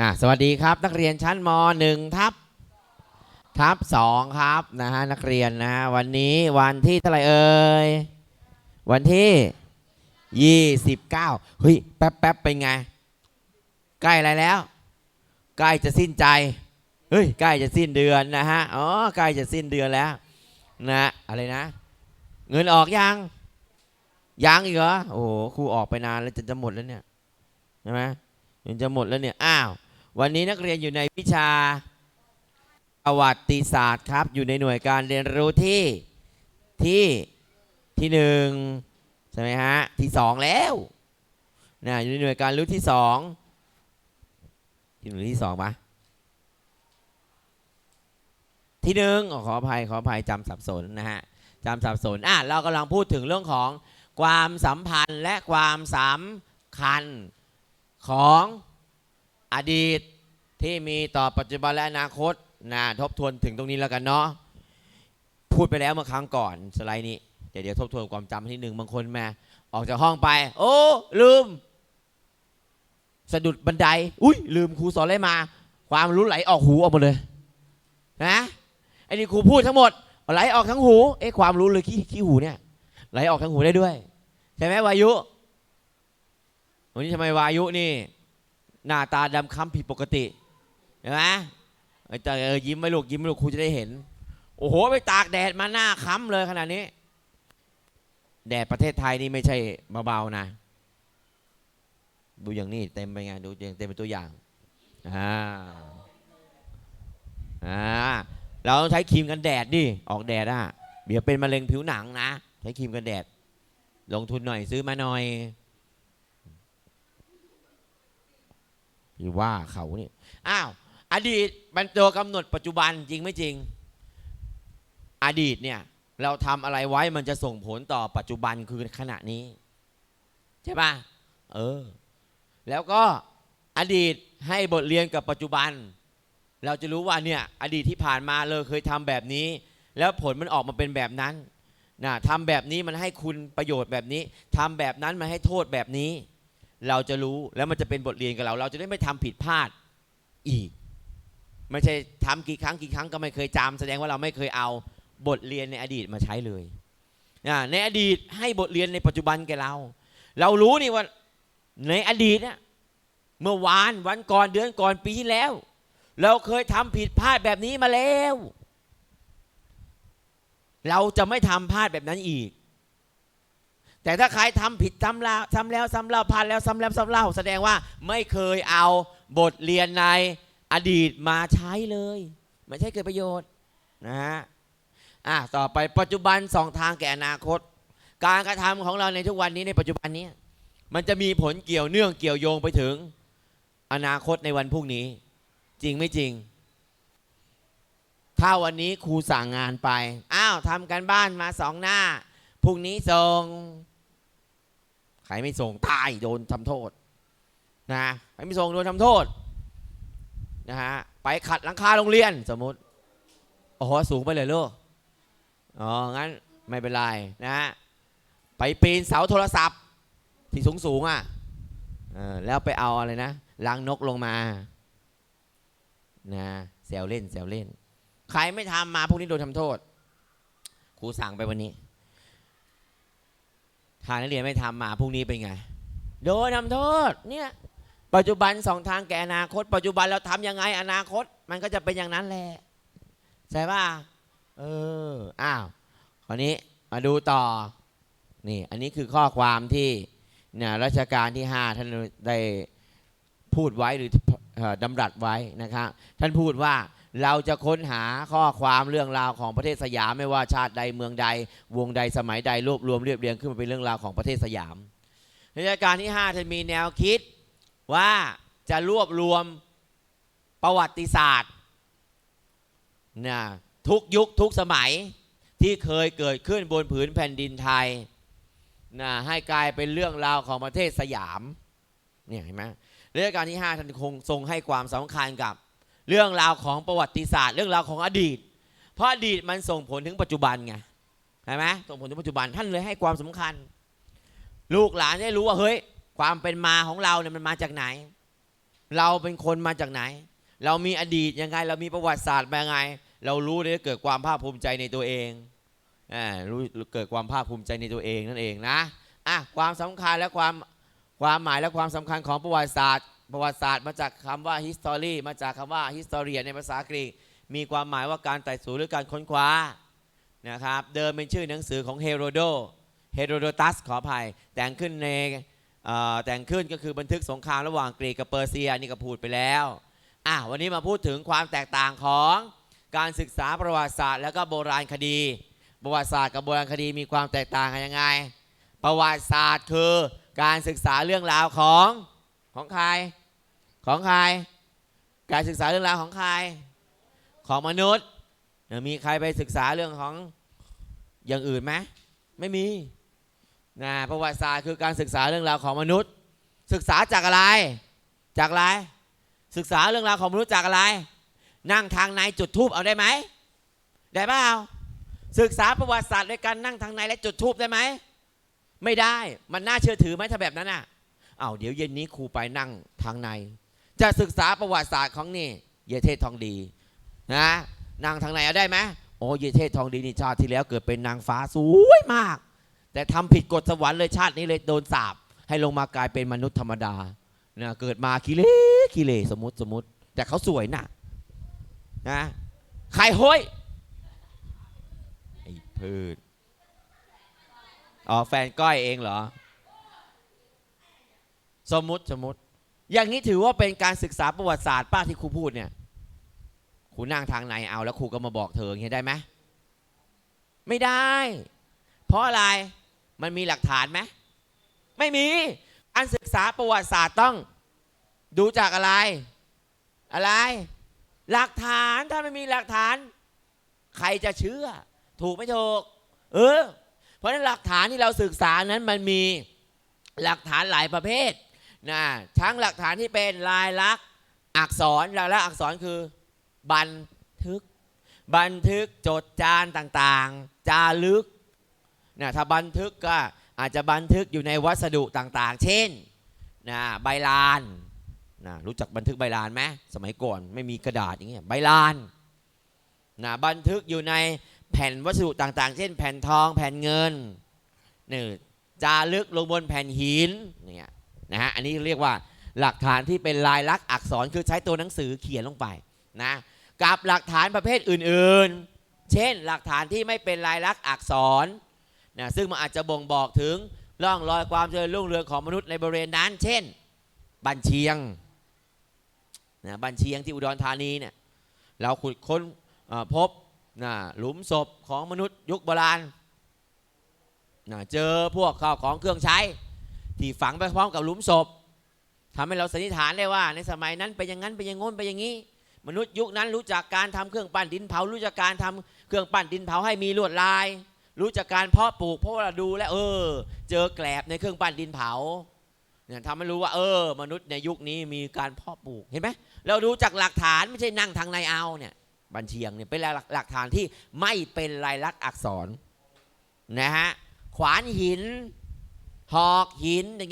อะสวัสดีครับ นักเรียนชั้นม .1 ทับทับ2ครับนะฮะนักเรียนนะฮะวันนี้วันที่เท่าไหร่เอ่ยวันที่ 29เฮ้ยแป๊บแป๊บเป็นไง ใกล้อะไรแล้ว ใกล้จะสิ้นใจเฮ้ยใกล้จะสิ้นเดือนนะฮะอ๋อใกล้จะสิ้นเดือนแล้วนะอะไรนะ เงินออกยังยังอีกเหรอโอ้โหครูออกไปนานแล้วจะจะหมดแล้วเนี่ยใช่ไหม มันจะหมดแล้วเนี่ย อ้าว วันนี้นักเรียนอยู่ในวิชาประวัติศาสตร์ครับ อยู่ในหน่วยการเรียนรู้ที่ที่ที่หนึ่งใช่ไหมฮะ ที่สองแล้วนะอยู่ในหน่วยการรู้ที่สองที่หนึ่งที่สองปะที่หนึ่งขออภัยขออภัยจำสับสนนะฮะจำสับสนอะเรากำลังพูดถึงเรื่องของความสัมพันธ์และความสำคัญ ของอดีตที่มีต่อปัจจุบันและอนาคตนะทบทวนถึงตรงนี้แล้วกันเนาะพูดไปแล้วเมื่อครั้งก่อนสไลด์นี้เดี๋ยวเดี๋ยวทบทวนความจำที่หนึ่งบางคนมาออกจากห้องไป โอ้ ลืม สะดุดบันได อุ้ยลืมครูสอนอะไรมา ความรู้ไหลออกหูออกหมดเลยนะไอ้นี่ครูพูดทั้งหมดไหลออกทั้งหูเอ๊ะความรู้เลยขี้ขี้หูเนี่ยไหลออกทั้งหูได้ด้วยใช่ไหมวายุ วันนี้ทำไมวายุนี่ หน้าตาดำค้ำผิดปกติเห็นไหมแต่เออยิ้มไม่ลูกยิ้มไม่ลูกครูจะได้เห็น โอ้โห ไปตากแดดมาหน้าค้ำเลยขนาดนี้ แดดประเทศไทยนี่ไม่ใช่เบาๆนะ ดูอย่างนี้เต็มไปไงดูอย่างเต็มเป็นตัวอย่างอ่าอ่าเราต้องใช้ครีมกันแดดดิออกแดดอะเดี๋ยวเป็นมะเร็งผิวหนังนะ ใช้ครีมกันแดด ลงทุนหน่อยซื้อมาหน่อย ว่าเขาเนี่ยอ้าวอดีตมันตัวกำหนดปัจจุบันจริงไม่จริง อดีตเนี่ยเราทำอะไรไว้มันจะส่งผลต่อปัจจุบันคือขณะนี้ ใช่ปะเออ แล้วก็อดีตให้บทเรียนกับปัจจุบัน เราจะรู้ว่าเนี่ยอดีตที่ผ่านมาเลยเคยทำแบบนี้ แล้วผลมันออกมาเป็นแบบนั้นนะทำแบบนี้มันให้คุณประโยชน์แบบนี้ทำแบบนั้นมันให้โทษแบบนี้ เราจะรู้แล้วมันจะเป็นบทเรียนกับเรา เราจะได้ไม่ทำผิดพลาดอีก ไม่ใช่ทำกี่ครั้งกี่ครั้งก็ไม่เคยจำแสดงว่าเราไม่เคยเอาบทเรียนในอดีตมาใช้เลยนะในอดีตให้บทเรียนในปัจจุบันแกเรา เรารู้นี่ว่าในอดีตเนี่ยเมื่อวานวันก่อนเดือนก่อนปีที่แล้ว เราเคยทำผิดพลาดแบบนี้มาแล้ว เราจะไม่ทำพลาดแบบนั้นอีก แต่ถ้าใครทำผิดซ้ำแล้วซ้ำแล้วซ้ำเล่าพลาดแล้วซ้ำแล้วซ้ำเล่า แสดงว่าไม่เคยเอาบทเรียนในอดีตมาใช้เลยไม่ใช่เกิดประโยชน์นะฮะอะต่อไปปัจจุบันสองทางแก่อนาคต การกระทำของเราในทุกวันนี้ในปัจจุบันนี้ มันจะมีผลเกี่ยวเนื่องเกี่ยวโยงไปถึงอนาคตในวันพรุ่งนี้ จริงไม่จริง ถ้าวันนี้ครูสั่งงานไปอ้าวทำกันบ้านมาสองหน้าพรุ่งนี้ส่ง ใครไม่ส่งตายโดนทำโทษนะใครไม่ส่งโดนทำโทษนะฮะไปขัดหลังคาโรงเรียนสมมติโอ้โหสูงไปเลยลูกอ๋องั้นไม่เป็นไรนะฮะไปปีนเสาโทรศัพท์ที่สูงสูงๆอะแล้วไปเอาอะไรนะลังนกลงมานะแซวเล่นแซวเล่น ใครไม่ทำมาพวกนี้โดนทำโทษครูสั่งไปวันนี้ ทางนักเรียนไม่ทำมาพรุ่งนี้เป็นไง โดนทำโทษเนี่ยปัจจุบันสองทางแก่อนาคต ปัจจุบันเราทำยังไงอนาคต มันก็จะเป็นอย่างนั้นแหละใช่ป่ะเอออ้าวคราวนี้มาดูต่อนี่อันนี้คือข้อความที่เนี่ยรัชกาลที่ 5 ท่านได้พูดไว้หรือเอ่อดำรัสไว้นะครับท่านพูดว่า เราจะค้นหาข้อความเรื่องราวของประเทศสยามไม่ว่าชาติใดเมืองใด วงใดสมัยใดรวบรวมเรียบเรียงขึ้นมาเป็นเรื่องราวของประเทศสยามรัชกาลที่5ท่านมีแนวคิดว่าจะรวบรวมประวัติศาสตร์นะทุกยุคทุกสมัยที่เคยเกิดขึ้นบนผืนแผ่นดินไทยนะให้กลายเป็นเรื่องราวของประเทศสยามเนี่ยเห็นไหมรัชกาลที่5ท่านคงทรงให้ความสำคัญกับ เรื่องราวของประวัติศาสตร์ เรื่องราวของอดีต เพราะอดีตมันส่งผลถึงปัจจุบันไงใช่ไหมส่งผลถึงปัจจุบันท่านเลยให้ความสำคัญ ลูกหลานได้รู้ว่าเฮ้ยความเป็นมาของเราเนี่ยมันมาจากไหน เราเป็นคนมาจากไหน เรามีอดีตยังไง เรามีประวัติศาสตร์มายังไง เรารู้ได้เกิดความภาคภูมิใจในตัวเองอ่ารู้เกิดความภาคภูมิใจในตัวเองนั่นเองนะอะความสำคัญและความความหมายและความสำคัญของประวัติศาสตร์ ประวัติศาสตร์มาจากคำว่า history มาจากคำว่า historian ในภาษากรีก มีความหมายว่าการไต่สวนหรือการค้นคว้านะครับ เดิมเป็นชื่อหนังสือของเฮโรโดเฮโรโดตัสขออภัย แต่งขึ้นในแต่งขึ้นก็คือบันทึกสงครามระหว่างกรีกกับเปอร์เซียนี่ก็พูดไปแล้วอะวันนี้มาพูดถึงความแตกต่างของการศึกษาประวัติศาสตร์ แล้วก็โบราณคดี ประวัติศาสตร์กับโบราณคดีมีความแตกต่างกันยังไง ประวัติศาสตร์คือการศึกษาเรื่องราวของของใคร ของใคร การศึกษาเรื่องราวของใคร ของมนุษย์ มีใครไปศึกษาเรื่องของอย่างอื่นไหมไม่มีนะประวัติศาสตร์คือการศึกษาเรื่องราวของมนุษย์ ศึกษาจากอะไร จากอะไร ศึกษาเรื่องราวของมนุษย์จากอะไร นั่งทางในจุดทูบเอาได้ไหมได้เปล่าศึกษาประวัติศาสตร์ด้วยการนั่งทางในและจุดทูบได้ไหมไม่ได้มันน่าเชื่อถือไหมถ้าแบบนั้นอะเอาเดี๋ยวเย็นนี้ครูไปนั่งทางใน จะศึกษาประวัติศาสตร์ของนี่เยเทศทองดีนะนางทางไหนเอาได้ไหมโอ้เยเทศทองดีนี่ชาติที่แล้วเกิดเป็นนางฟ้าสวยมาก แต่ทำผิดกฎสวรรค์เลยชาตินี้เลยโดนสาปให้ลงมากลายเป็นมนุษย์ธรรมดานะเกิดมากิเลสกิเลสสมมติสมมติ แต่เขาสวยนะนะใครห้ยไอ้พืชอ๋อแฟนก้อยเองเหรอ สมมติสมมติ อย่างนี้ถือว่าเป็นการศึกษาประวัติศาสตร์ป้าที่ครูพูดเนี่ยครูนั่งทางไหนเอาแล้วครูก็มาบอกเธออย่างนี้ได้ไหมไม่ได้ เพราะอะไรมันมีหลักฐานไหมไม่มีการศึกษาประวัติศาสตร์ต้องดูจากอะไร อะไร หลักฐานถ้าไม่มีหลักฐาน ใครจะเชื่อ ถูกไม่ถูกเออเพราะฉะนั้นหลักฐานที่เราศึกษานั้นมันมีหลักฐานหลายประเภท นะทั้งหลักฐานที่เป็นลายลักษณ์อักษรลายลักษณ์อักษรคือ บันทึก บันทึกจดจานต่างๆ จารึกนะถ้าบันทึกก็อาจจะบันทึกอยู่ในวัสดุต่างๆ เช่นนะใบลานนะรู้จักบันทึกใบลานไหมสมัยก่อนไม่มีกระดาษอย่างเงี้ยใบลานนะบันทึกอยู่ในแผ่นวัสดุต่างๆ เช่น แผ่นทองแผ่นเงินนี่จารึกลงบนแผ่นหินเนี่ย นะฮะอันนี้เรียกว่าหลักฐานที่เป็นลายลักษณ์อักษรคือใช้ตัวหนังสือเขียนลงไปนะกับหลักฐานประเภทอื่นๆ เช่น หลักฐานที่ไม่เป็นลายลักษณ์อักษรนะซึ่งมันอาจจะบ่งบอกถึงร่องรอยความเจริญรุ่งเรืองของมนุษย์ในบริเวณนั้น เช่น บันเชียงนะบันเชียงที่อุดรธานีเนี่ยเราขุดค้นพบนะหลุมศพของมนุษย์ยุคโบราณนะเจอพวกข้าวของเครื่องใช้ ที่ฝังไปพร้อมกับหลุมศพทำให้เราสันนิษฐานได้ว่า ในสมัยนั้นเป็นอย่างนั้นเป็นอย่างงน้นเป็นอย่างนี้ มนุษย์ยุคนั้นรู้จักการทำเครื่องปั้นดินเผา รู้จักการทำเครื่องปั้นดินเผาให้มีลวดลาย รู้จักการเพาะปลูกเพราะว่าเราดูแล้วเออ เจอแกลบในเครื่องปั้นดินเผาเนี่ยทำให้รู้ว่า เออ มนุษย์ในยุคนี้มีการเพาะปลูกเห็นไหมเราดูจากหลักฐานไม่ใช่นั่งทางในเอาเนี่ยบัญเชียงเนี่ยเป็นหลหลักฐานที่ไม่เป็นลายลักษณ์อักษรนะฮะขวานหิน หอกหินอย่างเงี้ย